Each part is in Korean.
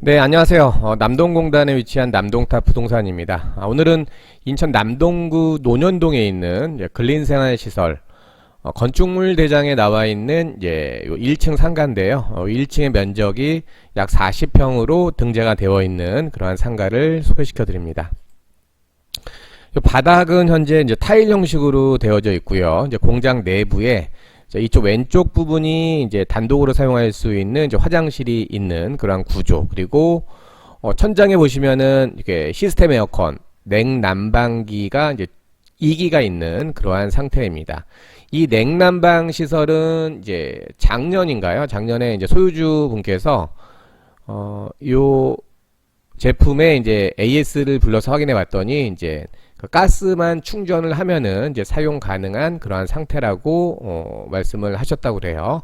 네, 안녕하세요. 어, 남동공단에 위치한 남동탑 부동산입니다. 아, 오늘은 인천 남동구 논현동에 있는 근린생활시설 어, 건축물 대장에 나와 있는 요 1층 상가인데요. 어, 1층의 면적이 약 40평으로 등재가 되어 있는 그러한 상가를 소개시켜 드립니다. 요 바닥은 현재 이제 타일 형식으로 되어져 있고요. 이제 공장 내부에 자, 이쪽 왼쪽 부분이 이제 단독으로 사용할 수 있는 이제 화장실이 있는 그러한 구조. 그리고 어, 천장에 보시면은 이렇게 시스템 에어컨, 냉난방기가 이제 2기가 있는 그러한 상태입니다. 이 냉난방 시설은 이제 작년인가요? 작년에 이제 소유주 분께서 어, 요 제품에 이제 AS를 불러서 확인해 봤더니 이제 그 가스만 충전을 하면은 이제 사용 가능한 그러한 상태라고 어, 말씀을 하셨다고 그래요.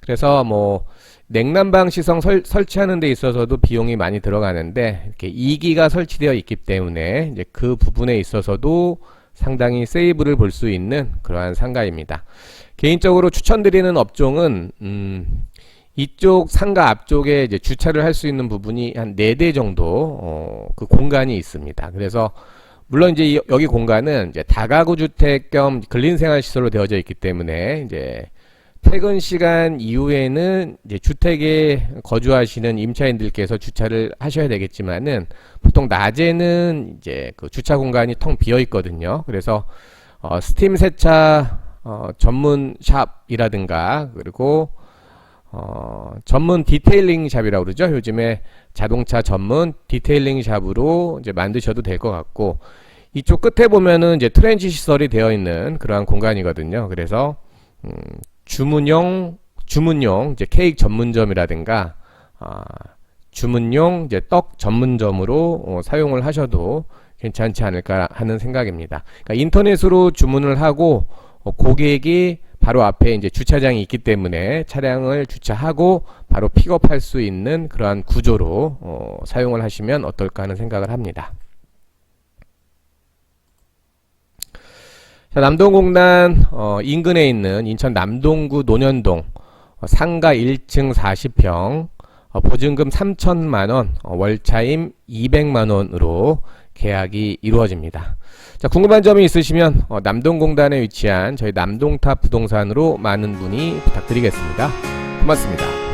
그래서 뭐 냉난방 시설 설, 설치하는 데 있어서도 비용이 많이 들어가는데 이렇게 2기가 설치되어 있기 때문에 이제 그 부분에 있어서도 상당히 세이브를 볼 수 있는 그러한 상가입니다. 개인적으로 추천드리는 업종은 음, 이쪽 상가 앞쪽에 이제 주차를 할 수 있는 부분이 한네대 정도 어, 그 공간이 있습니다. 그래서 물론 이제 이- 여기 공간은 이제 다가구 주택 겸 근린 생활 시설로 되어져 있기 때문에 이제 퇴근 시간 이후에는 이제 주택에 거주하시는 임차인들께서 주차를 하셔야 되겠지만은 보통 낮에는 이제 그 주차 공간이 텅 비어 있거든요. 그래서 어, 스팀 세차 어, 전문 샵이라든가 그리고 어, 전문 디테일링 샵이라고 그러죠. 요즘에 자동차 전문 디테일링 샵으로 이제 만드셔도 될 것 같고 이쪽 끝에 보면은 이제 트렌치 시설이 되어 있는 그러한 공간이거든요. 그래서 음, 주문용 주문용 이제 케이크 전문점이라든가 아, 주문용 이제 떡 전문점으로 어, 사용을 하셔도 괜찮지 않을까 하는 생각입니다. 그러니까 인터넷으로 주문을 하고 어, 고객이 바로 앞에 이제 주차장이 있기 때문에 차량을 주차하고 바로 픽업할 수 있는 그러한 구조로 어, 사용을 하시면 어떨까 하는 생각을 합니다. 자, 남동공단 어, 인근에 있는 인천 남동구 논현동 어, 상가 1층 40평 어, 보증금 3천만 원, 어, 월차임 200만 원으로 계약이 이루어집니다. 자, 궁금한 점이 있으시면 어, 남동공단에 위치한 저희 남동탑 부동산으로 많은 문의 부탁드리겠습니다. 고맙습니다.